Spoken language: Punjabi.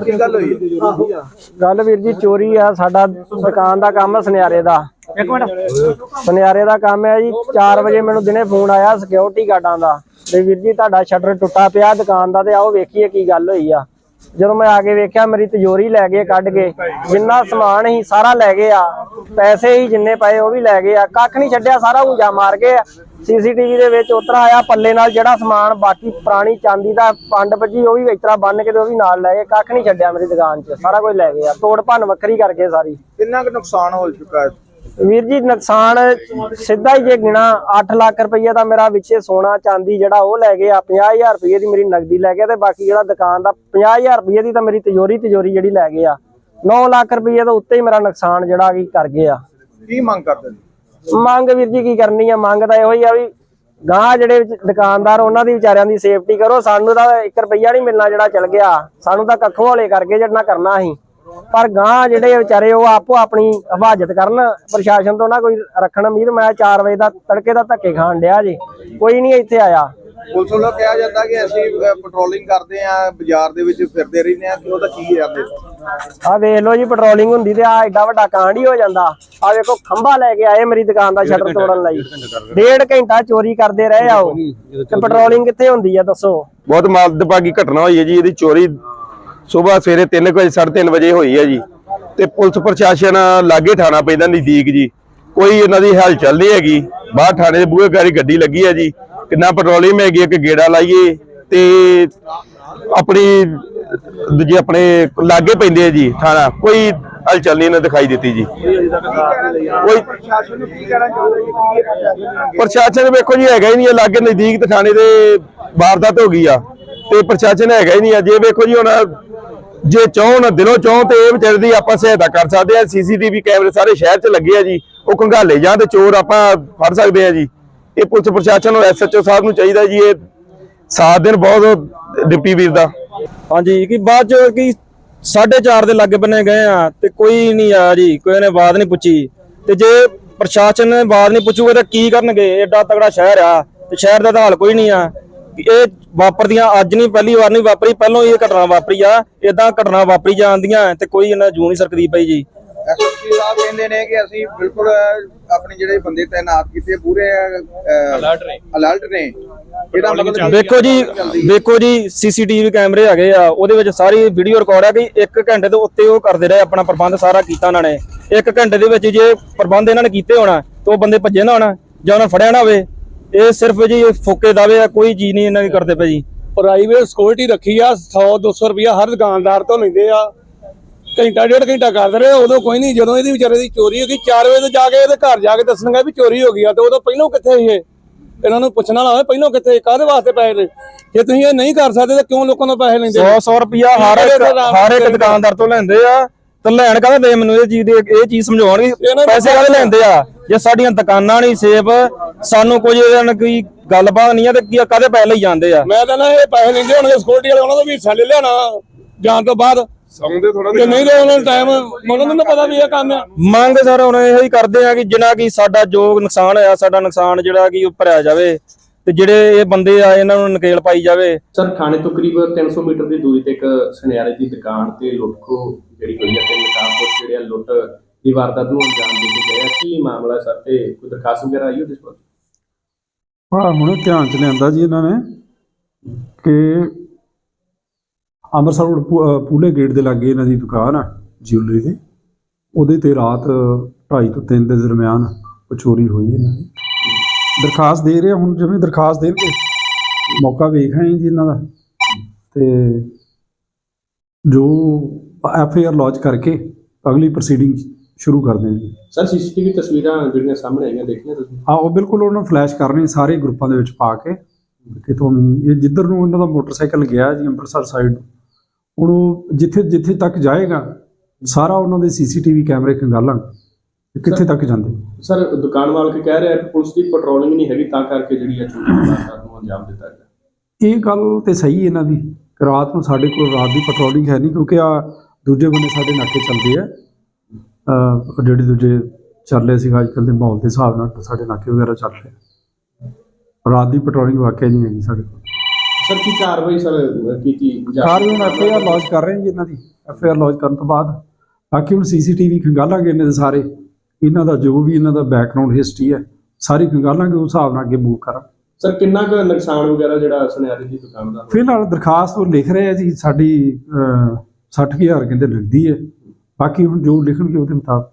ਕੀ ਗੱਲ ਹੋਈ? ਗੱਲ ਵੀਰ ਜੀ ਚੋਰੀ ਆ ਸਾਡਾ ਦੁਕਾਨ ਦਾ ਕੰਮ ਆ ਸੁਨਿਆਰੇ ਦਾ। ਇੱਕ ਮਿੰਟ। ਸੁਨਿਆਰੇ ਦਾ ਕੰਮ ਹੈ ਜੀ 4 ਵਜੇ ਮੈਨੂੰ ਦਿਨੇ ਫੋਨ ਆਇਆ ਸਿਕਿਉਰਿਟੀ ਗਾਰਡਾਂ ਦਾ। ਵੀ ਵੀਰ ਜੀ ਤੁਹਾਡਾ ਸ਼ਟਰ ਟੁੱਟਾ ਪਿਆ ਦੁਕਾਨ ਦਾ ਤੇ ਆਓ ਵੇਖੀਏ ਕੀ ਗੱਲ ਹੋਈ ਆ। ਜਦੋਂ ਮੈਂ ਆ ਕੇ ਵੇਖਿਆ, ਮੇਰੀ ਤਿਜੋਰੀ ਲੈ ਗਏ ਕੱਢ ਕੇ। ਜਿੰਨਾ ਸਮਾਨ ਸੀ ਸਾਰਾ ਲੈ ਗਏ ਆ। ਪੈਸੇ ਹੀ ਜਿੰਨੇ ਪਏ ਉਹ ਵੀ ਲੈ ਗਏ ਆ। ਕੱਖ ਨਹੀਂ ਛੱਡਿਆ, ਸਾਰਾ ਉਂਜਾ ਮਾਰ ਗਏ ਆ। ਸੀਸੀਟੀਵੀ ਦੇ ਵਿੱਚ ਉਤਰਾ ਆਇਆ, ਪੱਲੇ ਨਾਲ ਜਿਹੜਾ ਸਮਾਨ ਬਾਕੀ ਪੁਰਾਣੀ ਚਾਂਦੀ ਦਾ ਪੰਡ ਭੱਜੀ, ਉਹ ਵੀ ਇਸ ਤਰ੍ਹਾਂ ਬੰਨ ਕੇ ਤੇ ਉਹ ਵੀ ਨਾਲ ਲੈ ਗਏ। ਕੱਖ ਨਹੀਂ ਛੱਡਿਆ ਮੇਰੀ ਦੁਕਾਨ 'ਚ। ਸਾਰਾ ਕੁਝ ਲੈ ਗਏ ਆ। ਤੋੜ ਭੰਨ ਵੱਖਰੀ ਕਰਕੇ ਸਾਰੀ। ਕਿੰਨਾ ਕੁ ਨੁਕਸਾਨ ਹੋ ਚੁੱਕਾ ਹੈ? ਵੀਰ ਜੀ ਨੁਕਸਾਨ ਸਿੱਧਾ ਹੀ ਜੇ ਗਿਣਾ 8 ਲੱਖ ਰੁਪਈਆ ਦਾ ਮੇਰਾ ਵਿੱਚੇ ਸੋਨਾ ਚਾਂਦੀ ਜਿਹੜਾ ਉਹ ਲੈ ਗਏ ਆ 50000 ਰੁਪਏ ਦੀ ਮੇਰੀ ਨਗਦੀ ਲੈ ਗਏ ਤੇ ਬਾਕੀ ਜਿਹੜਾ ਦੁਕਾਨ ਦਾ 50000 ਰੁਪਏ ਦੀ ਤਾਂ ਮੇਰੀ ਤਿਜੋਰੀ ਤਿਜੋਰੀ ਜਿਹੜੀ ਲੈ ਗਏ ਆ। 9 ਲੱਖ ਰੁਪਏ ਤੋਂ ਉੱਤੇ ਹੀ ਮੇਰਾ ਨੁਕਸਾਨ ਜਿਹੜਾ ਕੀ ਕਰ ਗਏ ਆ। ਕੀ ਮੰਗ ਕਰਦੇ ਨੇ? ਮੰਗ ਵੀਰ ਜੀ ਕੀ ਕਰਨੀ ਆ? ਮੰਗ ਤਾਂ ਇਹੋ ਹੀ ਆ ਵੀ ਗਾਂ ਜਿਹੜੇ ਵਿੱਚ ਦੁਕਾਨਦਾਰ ਉਹਨਾਂ ਦੀ ਵਿਚਾਰਿਆਂ ਦੀ ਸੇਫਟੀ ਕਰੋ। ਸਾਨੂੰ ਤਾਂ 1 ਰੁਪਈਆ ਨਹੀਂ ਮਿਲਣਾ ਜਿਹੜਾ ਚਲ ਗਿਆ। ਸਾਨੂੰ ਤਾਂ ਕੱਖੋਂ ਹੌਲੇ ਕਰਕੇ ਜਿਹੜਾ ਕਰਨਾ ਸੀ ਪਰ ਗਾਂ ਜਿਹੜੇ ਵਿਚਾਰੇ ਉਹ ਆਪੋ ਆਪਣੀ ਹਿਫਾਜ਼ਤ ਕਰਨ। ਪ੍ਰਸ਼ਾਸਨ ਤੋਂ ਨਾ ਕੋਈ ਰੱਖਣ ਉਮੀਦ ਮੈਂ 4 ਵਜੇ ਦਾ ਤੜਕੇ ਦਾ ਧੱਕੇ ਖਾਣ ਡਿਆ ਜੀ। ਕੋਈ ਨਹੀਂ ਇੱਥੇ ਆਇਆ। ਪੁਲਿਸ ਵੱਲੋਂ ਕਿਹਾ ਜਾਂਦਾ ਕਿ ਅਸੀਂ ਪੈਟਰੋਲਿੰਗ ਕਰਦੇ ਆ ਬਾਜ਼ਾਰ ਦੇ ਵਿੱਚ ਫਿਰਦੇ ਰਹਿੰਦੇ ਆ ਕਿ ਉਹਦਾ ਕੀ ਆਪਦੇ? ਆ ਵੇਖ ਲਓ ਜੀ ਪੈਟਰੋਲਿੰਗ ਹੁੰਦੀ ਤੇ ਆ ਐਡਾ ਵੱਡਾ ਕਾਂਡ ਹੀ ਹੋ ਜਾਂਦਾ। ਆ ਵੇਖੋ ਖੰਭਾ ਲੈ ਕੇ ਆਏ ਮੇਰੀ ਦੁਕਾਨ ਦਾ ਸ਼ਟਰ ਤੋੜਨ ਲਈ। ਡੇਢ ਘੰਟਾ ਚੋਰੀ ਕਰਦੇ ਰਹੇ ਆ ਉਹ। ਤੇ ਪੈਟਰੋਲਿੰਗ ਕਿੱਥੇ ਹੁੰਦੀ ਆ ਦੱਸੋ? ਬਹੁਤ ਮਾਲਦਭਾਗੀ ਘਟਨਾ ਹੋਈ ਹੈ ਜੀ। ਇਹਦੀ ਚੋਰੀ ਸਵੇਰ ਸਵੇਰੇ 3 ਵਜੇ 3:30 ਵਜੇ ਹੋਈ ਹੈ ਜੀ। ਤੇ ਪੁਲਿਸ ਪ੍ਰਸ਼ਾਸਨ ਲਾਗੇ ਥਾਣਾ ਪੈਂਦਾ ਨਜ਼ਦੀਕ ਜੀ। ਕੋਈ ਇਹਨਾਂ ਦੀ ਹਲਚਲ ਨਹੀਂ ਹੈਗੀ। ਬਾਹਰ ਥਾਣੇ ਦੇ ਬੂਹੇ ਗਾੜੀ ਗੱਡੀ ਲੱਗੀ ਹੈ ਜੀ। ਕਿੰਨਾ ਪੈਟਰੋਲੀਅਮ ਹੈਗੀ ਇੱਕ ਗੇੜਾ ਲਾਈਏ ਤੇ ਆਪਣੀ, ਦੂਜੇ ਆਪਣੇ ਲਾਗੇ ਪੈਂਦੇ ਆ ਜੀ ਥਾਣਾ। ਕੋਈ ਹਲਚਲ ਨਹੀਂ ਇਹਨਾਂ ਦਿਖਾਈ ਦਿੱਤੀ ਜੀ। ਕੋਈ ਪ੍ਰਸ਼ਾਸਨ ਨੂੰ ਕੀ ਕਹਿਣਾ ਚਾਹੁੰਦੇ ਜੀ ਪ੍ਰਸ਼ਾਸਨ ਵੇਖੋ ਜੀ, ਹੈਗਾ ਹੀ ਨਹੀਂ ਲਾਗੇ ਨਜ਼ਦੀਕ ਤੇ ਥਾਣੇ ਦੇ ਵਾਰਦਾਤ ਹੋ ਗਈ ਆ। ਤੇ ਪ੍ਰਸ਼ਾਸਨ ਹੈਗਾ ਹੀ ਨਹੀਂ ਆ। ਜੇ ਵੇਖੋ ਜੀ ਹੁਣ ਜੇ ਚਾਹਣ ਦਿਲੋਂ ਚਾਹਣ ਤੇ ਇਹ ਵਿਚਾਰੇ ਦੀ ਆਪਾਂ ਸਹਾਇਤਾ ਕਰ ਸਕਦੇ ਆ ਸੀਸੀਟੀਵੀ ਕੈਮਰੇ ਸਾਰੇ ਸ਼ਹਿਰ 'ਚ ਲੱਗੇ ਆ ਜੀ, ਉਹ ਕੰਘਾਲੇ ਜਾਂ ਤੇ ਚੋਰ ਆਪਾਂ ਫੜ ਸਕਦੇ ਆ ਜੀ। ਇਹ ਪੁਲਿਸ ਪ੍ਰਸ਼ਾਸਨ ਨੂੰ ਐਸਐਚਓ ਸਾਹਿਬ ਨੂੰ ਚਾਹੀਦਾ ਜੀ ਇਹ ਸਾਥ ਦੇਣ ਬਹੁਤ ਡਿਪਟੀ ਵੀਰ ਦਾ। ਹਾਂਜੀ, ਕਿ ਬਾਅਦ ਚ ਕਿ 4:30 ਦੇ ਲਾਗੇ ਬੰਨੇ ਗਏ ਆ ਤੇ ਕੋਈ ਨਹੀਂ ਆ ਜੀ, ਕੋਈ ਨੇ ਬਾਤ ਨਹੀਂ ਪੁੱਛੀ। ਤੇ ਜੇ ਪ੍ਰਸ਼ਾਸਨ ਨੇ ਬਾਤ ਨਹੀਂ ਪੁੱਛੂਗਾ ਤਾਂ ਕੀ ਕਰਨਗੇ? ਏਡਾ ਤਗੜਾ ਸ਼ਹਿਰ ਆ ਤੇ ਸ਼ਹਿਰ ਦਾ ਤਾਂ ਹਾਲ ਕੋਈ ਨਹੀਂ ਆ। ਇਹ ਵਾਪਰਦੀਆਂ ਅੱਜ ਨਹੀਂ ਪਹਿਲੀ ਵਾਰ ਨਹੀਂ ਵਾਪਰੀ ਪਹਿਲਾਂ ਹੀ ਇਹ ਘਟਨਾ ਵਾਪਰੀ ਆ। ਇਦਾਂ ਘਟਨਾ ਵਾਪਰੀ ਜਾਂਦੀਆਂ ਤੇ ਕੋਈ ਇਹਨਾਂ ਜੂ ਨਹੀਂ ਸਕਦੀ ਪਈ ਜੀ। ਐਸਐਸਪੀ ਸਾਹਿਬ ਕਹਿੰਦੇ ਨੇ ਕਿ ਅਸੀਂ ਬਿਲਕੁਲ ਆਪਣੇ ਜਿਹੜੇ ਬੰਦੇ ਤਾਇਨਾਤ ਕੀਤੇ ਪੂਰੇ ਅਲਰਟ ਨੇ। ਅਲਰਟ ਨੇ। ਇਹਦਾ ਮਤਲਬ ਵੇਖੋ ਜੀ ਵੇਖੋ ਜੀ ਸੀਸੀਟੀਵੀ ਕੈਮਰੇ ਹੈਗੇ ਆ ਉਹਦੇ ਵਿੱਚ ਸਾਰੀ ਵੀਡੀਓ ਰਿਕਾਰਡ ਹੈ ਕਿ 1 ਘੰਟੇ ਦੇ ਉੱਤੇ ਉਹ ਕਰਦੇ ਰਹੇ ਆਪਣਾ ਪ੍ਰਬੰਧ ਸਾਰਾ ਕੀਤਾ ਉਹਨਾਂ ਨੇ। 1 ਘੰਟੇ ਦੇ ਵਿੱਚ ਜੇ ਪ੍ਰਬੰਧ ਇਹਨਾਂ ਨੇ ਕੀਤੇ ਹੋਣਾ ਤਾਂ ਉਹ ਬੰਦੇ ਭੱਜੇ ਨਾ ਹੋਣਾ ਜਾਂ ਉਹਨਾਂ ਫੜਿਆ ਨਾ ਹੋਵੇ ਇਹ ਸਿਰਫ ਜੀ ਫੋਕੇ ਦਾਵੇ ਆ ਕੋਈ ਚੀਜ਼ ਨਹੀਂ ਇਹਨਾਂ ਦੀ ਕਰਦੇ ਪਏ ਜੀ। ਪ੍ਰਾਈਵੇਟ ਸਿਕਿਉਰਿਟੀ ਰੱਖੀ ਆ 100 200 ਰੁਪਇਆ ਹਰ ਦੁਕਾਨਦਾਰ ਤੋਂ ਲੈਂਦੇ ਆ। ਘੰਟਾ ਡੇਢ ਘੰਟਾ ਕਰਦੇ ਰਹੇ ਉਦੋਂ ਕੋਈ ਨਹੀਂ ਜਦੋਂ ਇਹਦੀ ਵਿਚਾਰੇ ਦੀ ਚੋਰੀ ਹੋ ਗਈ 4 ਵਜੇ ਤੋਂ ਜਾ ਕੇ ਇਹਦੇ ਘਰ ਜਾ ਕੇ ਦੱਸਣਗਾ ਵੀ ਚੋਰੀ ਹੋ ਗਈ ਆ ਤੇ ਉਦੋਂ ਪਹਿਲਾਂ ਕਿੱਥੇ ਸੀ ਇਹ? ਇਹਨਾਂ ਨੂੰ ਪੁੱਛਣਾ ਨਾ ਹੋਵੇ ਪਹਿਲਾਂ ਕਿੱਥੇ ਕਾਹਦੇ ਵਾਸਤੇ ਪੈਸੇ ਲੈ? ਜੇ ਤੁਸੀਂ ਇਹ ਨਹੀਂ ਕਰ ਸਕਦੇ ਤਾਂ ਕਿਉਂ ਲੋਕਾਂ ਤੋਂ ਪੈਸੇ ਲੈਂਦੇ? 100 100 ਰੁਪਿਆ ਹਰ ਇੱਕ ਹਰ ਇੱਕ ਦੁਕਾਨਦਾਰ ਤੋਂ ਲੈਂਦੇ ਆ। ਤੇ ਲੈਣ ਕਾਹਦੇ ਦੇ ਮੈਨੂੰ ਇਹ ਚੀਜ਼ ਦੀ ਇਹ ਚੀਜ਼ ਸਮਝਾਉਣਗੇ ਪੈਸੇ ਕਾਹਦੇ ਲੈਂਦੇ ਆ? ਜੇ ਸਾਡੀਆਂ ਦੁਕਾਨਾਂ ਨਹੀਂ ਸੇਫ ਸਾਨੂੰ ਕੋਈ ਇਹਨਾਂ ਨਾਲ ਕੋਈ ਗੱਲਬਾਤ ਨਹੀਂ ਆ ਤੇ ਕੀ ਕਾਹਦੇ ਪੈਸੇ ਲਈ ਜਾਂਦੇ ਆ? ਮੈਂ ਤਾਂ ਨਾ ਇਹ ਪੈਸੇ ਲੈਂਦੇ ਹੋਣਗੇ ਸਿਕਿਉਰਿਟੀ ਵਾਲੇ ਉਹਨਾਂ ਤੋਂ ਵੀ ਹਿੱਸਾ ਲੈ ਲੈਣਾ ਜਾਣ ਤੋਂ ਬਾਅਦ। ਸੌਂਦੇ ਥੋੜਾ ਜੇ ਨਹੀਂ ਤਾਂ ਉਹਨਾਂ ਨੂੰ ਟਾਈਮ ਉਹਨਾਂ ਨੂੰ ਤਾਂ ਪਤਾ ਵੀ ਇਹ ਕੰਮ ਆ। ਮੰਗ ਸਰ ਹੁਣ ਇਹੋ ਹੀ ਕਰਦੇ ਆ ਕਿ ਜਿੰਨਾ ਕੀ ਸਾਡਾ ਜੋ ਨੁਕਸਾਨ ਹੋਇਆ ਸਾਡਾ ਨੁਕਸਾਨ ਜਿਹੜਾ ਕਿ ਉਹ ਭਰਿਆ ਜਾਵੇ। ਤੇ ਜਿਹੜੇ ਇਹ ਬੰਦੇ ਆ ਇਹਨਾਂ ਨੂੰ ਨਕੇਲ ਪਾਈ ਜਾਵੇ। ਸਰ ਥਾਣੇ ਤੋਂ ਕਰੀਬ 300 ਮੀਟਰ ਦੀ ਦੂਰੀ ਤੇ ਇੱਕ ਸੁਨਿਆਰੇ ਦੀ ਦੁਕਾਨ ਤੇ ਲੁੱਟਖੋ ਜਿਹੜੀ ਹੋਈ ਹੈ ਤੇ ਨਕਾਬਪੋਸ਼ ਜਿਹੜੇ ਆ ਲੁੱਟ ਦੀ ਵਾਰਦਾਤ ਨੂੰ ਅੰਜਾਮ ਦੇ ਕੇ ਗਏ ਆ ਕੀ ਮਾਮਲਾ ਸਰ? ਤੇ ਕੋਈ ਦਰਖਾਸਤ ਵਗੈਰਾ ਆਈ ਉਹਦੇ ਕੋਲ ਹਾਂ ਹੁਣ ਧਿਆਨ ਚ ਲਿਆਂਦਾ ਜੀ ਇਹਨਾਂ ਨੇ ਕਿ ਅੰਮ੍ਰਿਤਸਰ ਰੋਡ ਪੂ- ਅਹ ਪੂਲੇ ਗੇਟ ਦੇ ਲਾਗੇ ਇਹਨਾਂ ਦੀ ਦੁਕਾਨ ਆ ਜਿਊਲਰੀ ਦੀ। ਉਹਦੇ ਤੇ ਰਾਤ 2:30 ਤੋਂ 3 ਦੇ ਦਰਮਿਆਨ ਉਹ ਚੋਰੀ ਹੋਈ ਇਹਨਾਂ ਦੀ। ਦਰਖਾਸਤ ਦੇ ਰਹੇ ਹੁਣ ਜਿਵੇਂ ਦਰਖਾਸਤ ਦੇਣਗੇ ਮੌਕਾ ਵੇਖ ਰਹੇ ਜੀ ਇਹਨਾਂ ਦਾ। ਤੇ ਜੋ ਐਫ ਆਈ ਆਰ ਲੌਂਚ ਕਰਕੇ ਅਗਲੀ ਪ੍ਰੋਸੀਡਿੰਗ ਸ਼ੁਰੂ ਕਰਦੇ ਹਾਂ ਜੀ। ਸਰ ਸੀਸੀਟੀਵੀ ਤਸਵੀਰਾਂ ਜਿਹੜੀਆਂ ਸਾਹਮਣੇ ਆਈਆਂ ਦੇਖੀਆਂ ਤੁਸੀਂ? ਹਾਂ ਉਹ ਬਿਲਕੁਲ ਉਹਨਾਂ ਫਲੈਸ਼ ਕਰਨੇ ਸਾਰੇ ਗਰੁੱਪਾਂ ਦੇ ਵਿੱਚ ਪਾ ਕੇ। ਕਿਤੋਂ ਵੀ ਇਹ ਜਿੱਧਰ ਨੂੰ ਇਹਨਾਂ ਦਾ ਮੋਟਰਸਾਈਕਲ ਗਿਆ ਜੀ ਅੰਮ੍ਰਿਤਸਰ ਸਾਈਡ ਹੁਣ ਉਹ ਜਿੱਥੇ ਜਿੱਥੇ ਤੱਕ ਜਾਏਗਾ ਸਾਰਾ ਉਹਨਾਂ ਦੇ ਸੀਸੀਟੀਵੀ ਕੈਮਰੇ ਖੰਗਾਲਾਂ ਕਿੱਥੇ ਤੱਕ ਜਾਂਦੇ? ਸਰ ਦੁਕਾਨ ਮਾਲਕ ਕਹਿ ਰਿਹਾ ਕਿ ਪੁਲਿਸ ਦੀ ਪੈਟਰੋਲਿੰਗ ਨਹੀਂ ਹੈਗੀ ਤਾਂ ਕਰਕੇ ਜਿਹੜੀ ਆ ਚੋਰੀ ਦੀ ਵਾਰਦਾਤ ਨੂੰ ਅੰਜਾਮ ਦਿੱਤਾ ਗਿਆ। ਇਹ ਗੱਲ ਤੇ ਸਹੀ ਹੈ ਇਹਨਾਂ ਦੀ। ਕਿ ਰਾਤ ਨੂੰ ਸਾਡੇ ਕੋਲ ਰਾਤ ਦੀ ਪੈਟਰੋਲਿੰਗ ਹੈ ਨਹੀਂ ਕਿਉਂਕਿ ਆ ਦੂਜੇ ਬੰਦੇ ਸਾਡੇ ਨਾਕੇ ਚੱਲਦੇ ਆ। ਅਹ ਜਿਹੜੇ ਦੂਜੇ ਚੱਲ ਰਹੇ ਸੀਗਾ ਅੱਜ ਕੱਲ੍ਹ ਦੇ ਮਾਹੌਲ ਦੇ ਹਿਸਾਬ ਨਾਲ ਸਾਡੇ ਨਾਕੇ ਵਗੈਰਾ ਚੱਲ ਰਹੇ ਆ। ਰਾਤ ਦੀ ਪੈਟਰੋਲਿੰਗ ਵਾਕਿਆ ਨਹੀਂ ਹੈਗੀ ਸਾਡੇ ਕੋਲ। ਸਰ ਕੀ ਕਾਰਵਾਈ ਸਰ ਕੀਤੀ ਜਾ ਕਾਰ ਹੁਣ ਐਫ ਆਰ ਲੌਂਚ ਕਰ ਰਹੇ ਹਾਂ ਜੀ ਇਹਨਾਂ ਦੀ। ਐਫ ਆਰ ਲੌਂਚ ਕਰਨ ਤੋਂ ਬਾਅਦ। ਬਾਕੀ ਹੁਣ ਸੀਸੀਟੀਵੀ ਖੰਗਾਲਾਂਗੇ ਇਹਨਾਂ ਦੇ ਸਾਰੇ। ਇਹਨਾਂ ਦਾ ਜੋ ਵੀ ਇਹਨਾਂ ਦਾ ਬੈਕਗ੍ਰਾਉਂਡ ਹਿਸਟਰੀ ਹੈ ਸਾਰੀ ਖੰਗਾਲਾਂਗੇ ਉਸ ਹਿਸਾਬ ਨਾਲ ਅੱਗੇ ਮੂਵ ਕਰਾਂਗੇ ਸਰ ਕਿੰਨਾ ਕੁ ਨੁਕਸਾਨ ਵਗੈਰਾ ਜਿਹੜਾ ਸੁਨਿਆਰੇ ਦੀ ਦੁਕਾਨ ਦਾ? ਫਿਲਹਾਲ ਦਰਖਾਸਤ ਉਹ ਲਿਖ ਰਹੇ ਆ ਜੀ ਸਾਡੀ ਅਹ, 60000 ਕਹਿੰਦੇ ਲੱਗਦੀ ਹੈ। ਬਾਕੀ ਹੁਣ ਜੋ ਲਿਖਣਗੇ ਉਹਦੇ ਮੁਤਾਬਕ।